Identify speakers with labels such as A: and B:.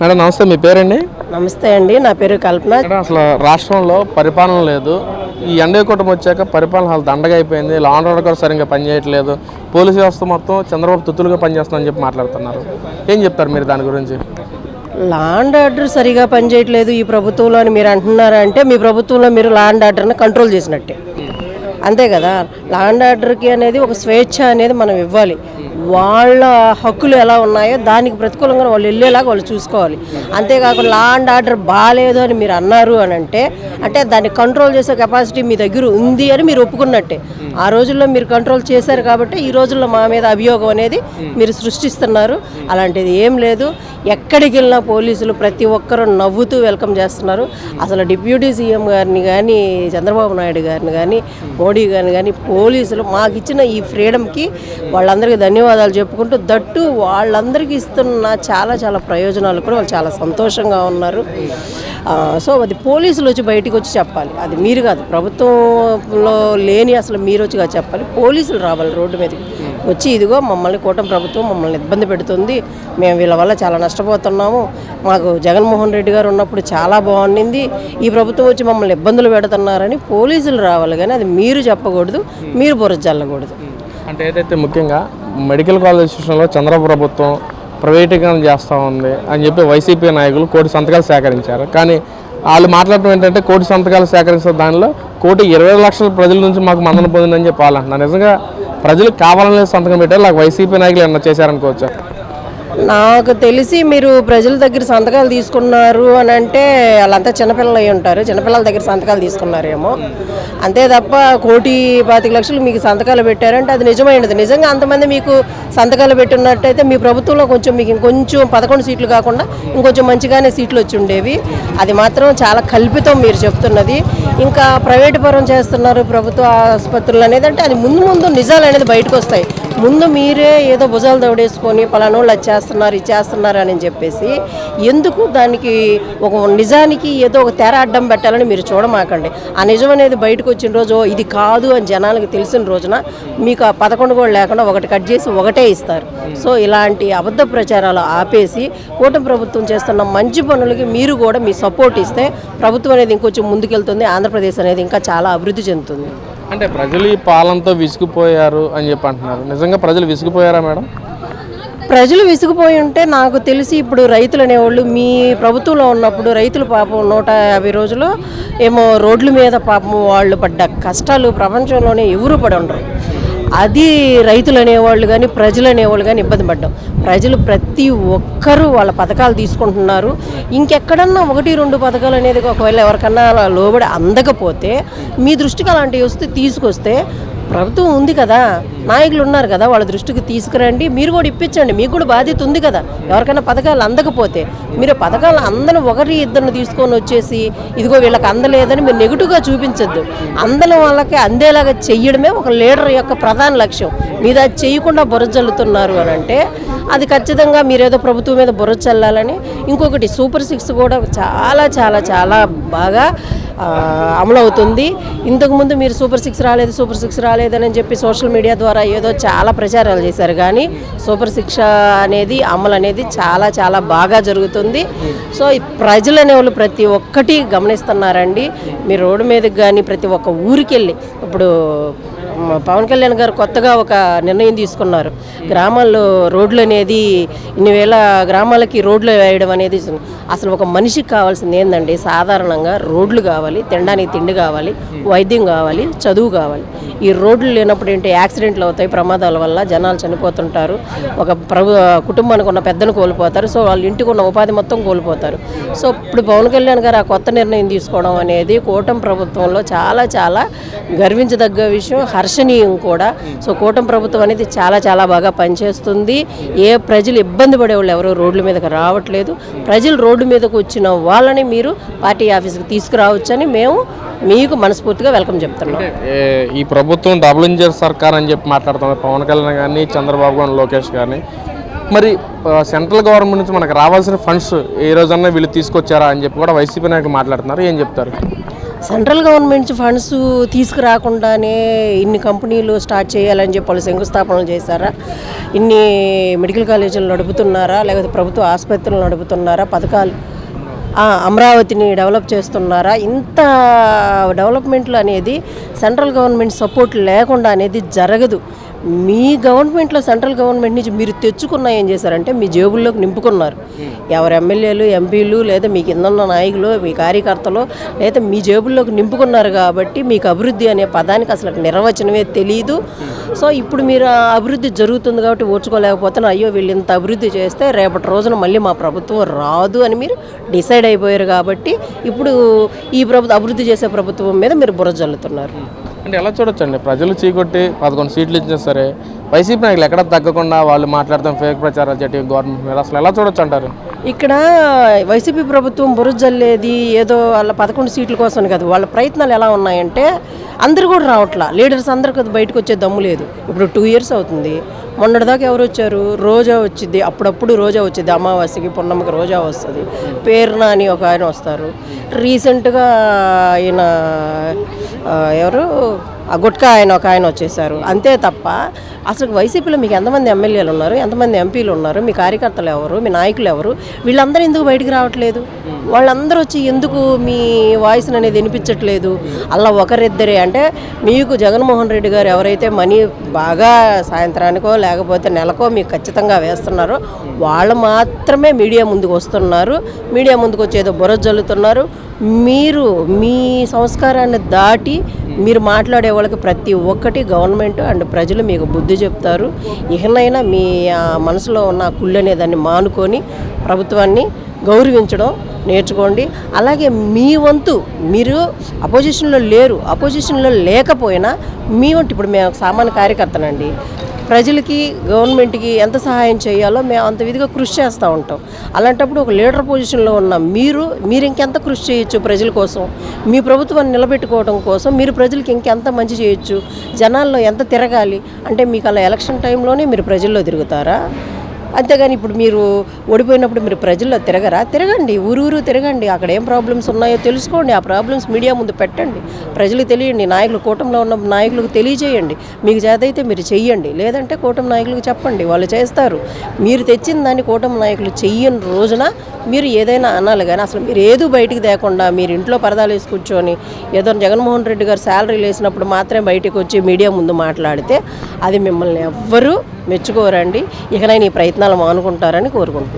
A: Madam నమస్తే మీ పేరండి?
B: నమస్తే అండి నా పేరు కల్పన.
A: అసలు రాష్ట్రంలో పరిపాలన లేదు. ఈ ఎండే కూటమి వచ్చాక పరిపాలన అసలు దండగా అయిపోయింది. లా అండ్ ఆర్డర్ కూడా సరిగ్గా పనిచేయట్లేదు. పోలీసు వ్యవస్థ మొత్తం చంద్రబాబు తుత్తులుగా పనిచేస్తుందని చెప్పి మాట్లాడుతున్నారు. ఏం చెప్తారు మీరు దాని గురించి?
B: లాండ్ ఆర్డర్ సరిగా పనిచేయట్లేదు ఈ ప్రభుత్వంలో అని మీరు అంటున్నారంటే మీ ప్రభుత్వంలో మీరు లాండ్ ఆర్డర్ని కంట్రోల్ చేసినట్టే. అంతే కదా? లాండ్ ఆర్డర్కి అనేది ఒక స్వేచ్ఛ అనేది మనం ఇవ్వాలి. వాళ్ళ హక్కులు ఎలా ఉన్నాయో దానికి ప్రతికూలంగా వాళ్ళు వెళ్ళేలాగా వాళ్ళు చూసుకోవాలి. అంతేకాకుండా లా అండ్ ఆర్డర్ బాగాలేదు అని మీరు అన్నారు అని అంటే అంటే దాన్ని కంట్రోల్ చేసే కెపాసిటీ మీ దగ్గర ఉంది అని మీరు ఒప్పుకున్నట్టే. ఆ రోజుల్లో మీరు కంట్రోల్ చేశారు కాబట్టి ఈ రోజుల్లో మా మీద అభియోగం అనేది మీరు సృష్టిస్తున్నారు. అలాంటిది ఏం లేదు. ఎక్కడికి వెళ్ళినా పోలీసులు ప్రతి ఒక్కరూ నవ్వుతూ వెల్కమ్ చేస్తున్నారు. అసలు డిప్యూటీ సీఎం గారిని కానీ చంద్రబాబు నాయుడు గారిని కానీ మోడీ గారిని కానీ పోలీసులు మాకు ఇచ్చిన ఈ ఫ్రీడమ్కి వాళ్ళందరికీ ధన్యవాదాలు. చెప్పుకుంటూ దట్టు వాళ్ళందరికీ ఇస్తున్న చాలా చాలా ప్రయోజనాలు కూడా వాళ్ళు చాలా సంతోషంగా ఉన్నారు. సో అది పోలీసులు వచ్చి బయటకు వచ్చి చెప్పాలి. అది మీరు కాదు ప్రభుత్వంలో లేని అసలు మీరు వచ్చిగా చెప్పాలి. పోలీసులు రావాలి రోడ్డు మీదకి. వచ్చి ఇదిగో మమ్మల్ని కూటమి ప్రభుత్వం మమ్మల్ని ఇబ్బంది పెడుతుంది. మేము వీళ్ళ వల్ల చాలా నష్టపోతున్నాము. మాకు జగన్మోహన్ రెడ్డి గారు ఉన్నప్పుడు చాలా బాగుండింది. ఈ ప్రభుత్వం వచ్చి మమ్మల్ని ఇబ్బందులు పెడుతున్నారని పోలీసులు రావాలి కానీ అది మీరు చెప్పకూడదు మీరు బురద చల్లకూడదు
A: అంటే ఏదైతే ముఖ్యంగా మెడికల్ కాలేజ్ విషయంలో చంద్ర ప్రభుత్వం ప్రైవేటీకరణ చేస్తూ ఉంది అని చెప్పి వైసీపీ నాయకులు కోటి సంతకాలు సేకరించారు. కానీ వాళ్ళు మాట్లాడటం ఏంటంటే కోటి సంతకాలు సేకరించిన దానిలో కోటి ఇరవై లక్షల ప్రజల నుంచి మాకు మందన పొందిందని చెప్పి నిజంగా ప్రజలు కావాలనే సంతకం పెట్టారు. లేక వైసీపీ నాయకులు ఏమన్నా చేశారనుకోవచ్చు?
B: నాకు తెలిసి మీరు ప్రజల దగ్గర సంతకాలు తీసుకున్నారు అని అంటే వాళ్ళంతా చిన్నపిల్లలు అయి ఉంటారు. చిన్నపిల్లల దగ్గర సంతకాలు తీసుకున్నారేమో. అంతే తప్ప కోటి పాతిక లక్షలు మీకు సంతకాలు పెట్టారంటే అది నిజమైనది. నిజంగా అంతమంది మీకు సంతకాలు పెట్టినట్టయితే మీ ప్రభుత్వంలో కొంచెం మీకు ఇంకొంచెం పదకొండు సీట్లు కాకుండా ఇంకొంచెం మంచిగానే సీట్లు వచ్చి ఉండేవి. అది మాత్రం చాలా కల్పితం మీరు చెప్తున్నది. ఇంకా ప్రైవేటు పరం చేస్తున్నారు ప్రభుత్వ ఆసుపత్రులు అనేది అంటే అది ముందు ముందు నిజాలు అనేది బయటకు వస్తాయి. ముందు మీరే ఏదో భుజాలు దౌడేసుకొని పలానోళ్ళు అది చేస్తున్నారు ఇది చేస్తున్నారు అని చెప్పేసి ఎందుకు దానికి ఒక నిజానికి ఏదో ఒక తెర అడ్డం పెట్టాలని మీరు చూడమాకండి. ఆ నిజం అనేది బయటకు వచ్చిన రోజు ఇది కాదు అని జనాలకు తెలిసిన రోజున మీకు ఆ పదకొండు కూడా లేకుండా ఒకటి కట్ చేసి ఒకటే ఇస్తారు. సో ఇలాంటి అబద్ధ ప్రచారాలు ఆపేసి కూటమి ప్రభుత్వం చేస్తున్న మంచి పనులకి మీరు కూడా మీ సపోర్ట్ ఇస్తే ప్రభుత్వం అనేది ఇంకొంచెం ముందుకెళ్తుంది ఆంధ్రప్రదేశ్ అనేది ఇంకా చాలా అభివృద్ధి చెందుతుంది.
A: అంటే ప్రజలు ఈ పాలనతో విసిగిపోయారు అని చెప్పి అంటున్నారు. నిజంగా ప్రజలు విసిగిపోయారా మేడం?
B: ప్రజలు విసిగిపోయి ఉంటే నాకు తెలిసి ఇప్పుడు రైతులు అనేవాళ్ళు మీ ప్రభుత్వంలో ఉన్నప్పుడు రైతులు పాపం నూట యాభై రోజులు ఏమో రోడ్ల మీద పాపం వాళ్ళు పడ్డ కష్టాలు ప్రపంచంలోనే ఎవరు పడి ఉండరు. అది రైతులు అనేవాళ్ళు కానీ ప్రజలు అనేవాళ్ళు కానీ ఇబ్బంది పడ్డాం. ప్రజలు ప్రతి ఒక్కరూ వాళ్ళ పథకాలు తీసుకుంటున్నారు. ఇంకెక్కడన్నా ఒకటి రెండు పథకాలు అనేది ఒకవేళ ఎవరికన్నా అలా లోబడి అందకపోతే మీ దృష్టికి అలాంటివి వస్తే తీసుకొస్తే ప్రభుత్వం ఉంది కదా నాయకులు ఉన్నారు కదా వాళ్ళ దృష్టికి తీసుకురండి మీరు కూడా ఇప్పించండి మీకు కూడా బాధ్యత ఉంది కదా ఎవరికైనా పథకాలు అందకపోతే. మీరు పథకాలు అందని ఒకరి ఇద్దరిని తీసుకొని వచ్చేసి ఇదిగో వీళ్ళకి అందలేదని మీరు నెగిటివ్గా చూపించద్దు. అందల వాళ్ళకి అందేలాగా చెయ్యడమే ఒక లీడర్ యొక్క ప్రధాన లక్ష్యం. మీద అది చేయకుండా బుర్ర చల్లుతున్నారు అని అంటే అది ఖచ్చితంగా మీరేదో ప్రభుత్వం మీద బుర్ర చల్లాలని ఇంకొకటి సూపర్ సిక్స్ కూడా చాలా చాలా చాలా బాగా అమలవుతుంది. ఇంతకుముందు మీరు సూపర్ సిక్స్ రాలేదు సూపర్ సిక్స్ రాలేదని చెప్పి సోషల్ మీడియా ద్వారా ఏదో చాలా ప్రచారాలు చేశారు. కానీ సూపర్ శిక్ష అనేది అమలు అనేది చాలా చాలా బాగా జరుగుతుంది. సో ప్రజలు అనేవాళ్ళు ప్రతి ఒక్కటి గమనిస్తున్నారండి. మీరు రోడ్డు మీదకి కానీ ప్రతి ఒక్క ఊరికి వెళ్ళి ఇప్పుడు పవన్ కళ్యాణ్ గారు కొత్తగా ఒక నిర్ణయం తీసుకున్నారు. గ్రామాల్లో రోడ్లు అనేది ఇన్ని వేల గ్రామాలకి రోడ్లు వేయడం అనేది అసలు ఒక మనిషికి కావాల్సింది ఏంటండి సాధారణంగా రోడ్లు కావాలి. తినడానికి తిండి కావాలి వైద్యం కావాలి చదువు కావాలి. ఈ రోడ్లు లేనప్పుడు ఏంటి? యాక్సిడెంట్లు అవుతాయి ప్రమాదాల వల్ల జనాలు చనిపోతుంటారు. ఒక ప్రభు కుటుంబానికి ఉన్న పెద్దను కోల్పోతారు. సో వాళ్ళ ఇంటికి ఉన్న ఉపాధి మొత్తం కోల్పోతారు. సో ఇప్పుడు పవన్ కళ్యాణ్ గారు ఆ కొత్త నిర్ణయం తీసుకోవడం అనేది కూటమి ప్రభుత్వంలో చాలా చాలా గర్వించదగ్గ విషయం హర్షణీయం కూడా. సో కూటమి ప్రభుత్వం అనేది చాలా చాలా బాగా పనిచేస్తుంది. ఏ ప్రజలు ఇబ్బంది పడేవాళ్ళు ఎవరు రోడ్ల మీదకి రావట్లేదు. ప్రజలు రోడ్డు మీదకు వచ్చిన వాళ్ళని మీరు పార్టీ ఆఫీస్కి తీసుకురావచ్చని మేము మీకు మనస్ఫూర్తిగా వెల్కమ్ చెప్తున్నాం.
A: ఈ ప్రభుత్వం డబుల్ ఇంజర్ సర్కార్ అని చెప్పి మాట్లాడుతున్నారు పవన్ కళ్యాణ్ కానీ చంద్రబాబు కానీ లోకేష్ కానీ మరి సెంట్రల్ గవర్నమెంట్ నుంచి మనకు రావాల్సిన ఫండ్స్ ఏ రోజన్నా వీళ్ళు తీసుకొచ్చారా అని చెప్పి కూడా వైసీపీ నాయకులు మాట్లాడుతున్నారు. ఏం చెప్తారు?
B: సెంట్రల్ గవర్నమెంట్ ఫండ్స్ తీసుకురాకుండానే ఇన్ని కంపెనీలు స్టార్ట్ చేయాలని చెప్పి వాళ్ళు శంకుస్థాపనలు చేశారా? ఇన్ని మెడికల్ కాలేజీలు నడుపుతున్నారా? లేకపోతే ప్రభుత్వ ఆసుపత్రులు నడుపుతున్నారా? పథకాలు అమరావతిని డెవలప్ చేస్తున్నారా? ఇంత డెవలప్మెంట్లు అనేది సెంట్రల్ గవర్నమెంట్ సపోర్ట్ లేకుండా అనేది జరగదు. మీ గవర్నమెంట్లో సెంట్రల్ గవర్నమెంట్ నుంచి మీరు తెచ్చుకున్న ఏం చేశారంటే మీ జేబుల్లోకి నింపుకున్నారు. ఎవరు ఎమ్మెల్యేలు ఎంపీలు లేదా మీ కింద ఉన్న నాయకులు మీ కార్యకర్తలు లేదా మీ జేబుల్లోకి నింపుకున్నారు కాబట్టి మీకు అభివృద్ధి అనే పదానికి అసలు నిర్వచనమే తెలియదు సో ఇప్పుడు మీరు అభివృద్ధి జరుగుతుంది కాబట్టి ఓర్చుకోలేకపోతున్నారు. అయ్యో వీళ్ళు ఇంత అభివృద్ధి చేస్తే రేపటి రోజున మళ్ళీ మా ప్రభుత్వం రాదు అని మీరు డిసైడ్ అయిపోయారు కాబట్టి ఇప్పుడు ఈ ప్రభుత్వం అభివృద్ధి చేసే ప్రభుత్వం మీద మీరు బుర్ర జల్లుతున్నారు.
A: అంటే ఎలా చూడొచ్చండి? ప్రజలు చీకొట్టి పదకొండు సీట్లు ఇచ్చినా సరే వైసీపీ నాయకులు ఎక్కడ తగ్గకుండా వాళ్ళు మాట్లాడతాం ఫేక్ ప్రచారాలు చేయడం గవర్నమెంట్ మీద అసలు ఎలా చూడొచ్చు అంటారు
B: ఇక్కడ వైసీపీ ప్రభుత్వం బురద జల్లేది ఏదో వాళ్ళ పదకొండు సీట్ల కోసం కాదు. వాళ్ళ ప్రయత్నాలు ఎలా ఉన్నాయంటే అందరు కూడా రావట్లా. లీడర్స్ అందరికీ బయటకు వచ్చే దమ్ము లేదు. ఇప్పుడు టూ ఇయర్స్ అవుతుంది. మొన్నటిదాకా ఎవరు వచ్చారు? రోజా వచ్చింది. అప్పుడప్పుడు రోజా వచ్చింది. అమావాస్యకి పున్నమ్మకి రోజా వస్తుంది. పేర్న అని ఒక ఆయన వస్తారు. రీసెంట్గా ఆయన ఎవరు? గుట్కా ఆయన ఒక ఆయన వచ్చేసారు. అంతే తప్ప అసలు వైసీపీలో మీకు ఎంతమంది ఎమ్మెల్యేలు ఉన్నారు? ఎంతమంది ఎంపీలు ఉన్నారు? మీ కార్యకర్తలు ఎవరు? మీ నాయకులు ఎవరు? వీళ్ళందరూ ఎందుకు బయటికి రావట్లేదు? వాళ్ళందరూ వచ్చి ఎందుకు మీ వాయిస్ అనేది వినిపించట్లేదు? అలా ఒకరిద్దరే అంటే మీకు జగన్మోహన్ రెడ్డి గారు ఎవరైతే మనీ బాగా సాయంత్రానికో లేకపోతే నెలకో మీకు ఖచ్చితంగా వేస్తున్నారో వాళ్ళు మాత్రమే మీడియా ముందుకు వస్తున్నారు. మీడియా ముందుకు వచ్చేదో బుర్ర జల్లుతున్నారు. మీరు మీ సంస్కారాన్ని దాటి మీరు మాట్లాడే వాళ్ళకి ప్రతి ఒక్కటి గవర్నమెంట్ అండ్ ప్రజలు మీకు బుద్ధి చెప్తారు. ఇకనైనా మీ మనసులో ఉన్న కుళ్ళు అనే దాన్ని మానుకొని ప్రభుత్వాన్ని గౌరవించడం నేర్చుకోండి. అలాగే మీ వంతు మీరు అపోజిషన్లో లేరు అపోజిషన్లో లేకపోయినా మీ వంతు ఇప్పుడు మేము ఒక సామాన్య కార్యకర్తనండి. ప్రజలకి గవర్నమెంట్కి ఎంత సహాయం చేయాలో మేము అంత విధిగా కృషి చేస్తూ ఉంటాం. అలాంటప్పుడు ఒక లీడర్ పొజిషన్లో ఉన్న మీరు మీరు ఇంకెంత కృషి చేయొచ్చు ప్రజల కోసం? మీ ప్రభుత్వాన్ని నిలబెట్టుకోవడం కోసం మీరు ప్రజలకి ఇంకెంత మంచి చేయొచ్చు? జనాల్లో ఎంత తిరగాలి? అంటే మీకు అలా ఎలక్షన్ టైంలోనే మీరు ప్రజల్లో తిరుగుతారా? అంతేగాని ఇప్పుడు మీరు ఓడిపోయినప్పుడు మీరు ప్రజల్లో తిరగరా? తిరగండి. ఊరు ఊరు తిరగండి. అక్కడ ఏం ప్రాబ్లమ్స్ ఉన్నాయో తెలుసుకోండి. ఆ ప్రాబ్లమ్స్ మీడియా ముందు పెట్టండి. ప్రజలకు తెలియండి. నాయకులు కూటమిలో ఉన్న నాయకులకు తెలియజేయండి. మీకు చేతైతే మీరు చెయ్యండి. లేదంటే కూటమి నాయకులకు చెప్పండి. వాళ్ళు చేస్తారు. మీరు తెచ్చిన దాన్ని కూటమి నాయకులు చెయ్యని రోజున మీరు ఏదైనా అనాలి. కానీ అసలు మీరు ఏదో బయటికి తేకుండా మీరు ఇంట్లో పరదాలు వేసి కూర్చొని ఏదో జగన్మోహన్ రెడ్డి గారు శాలరీ వేసినప్పుడు మాత్రమే బయటకు వచ్చి మీడియా ముందు మాట్లాడితే అది మిమ్మల్ని ఎవ్వరూ మెచ్చుకోరండి. ఇకనైనా ఈ ప్రయత్నాలు మానుకుంటారని కోరుకుంటున్నాను.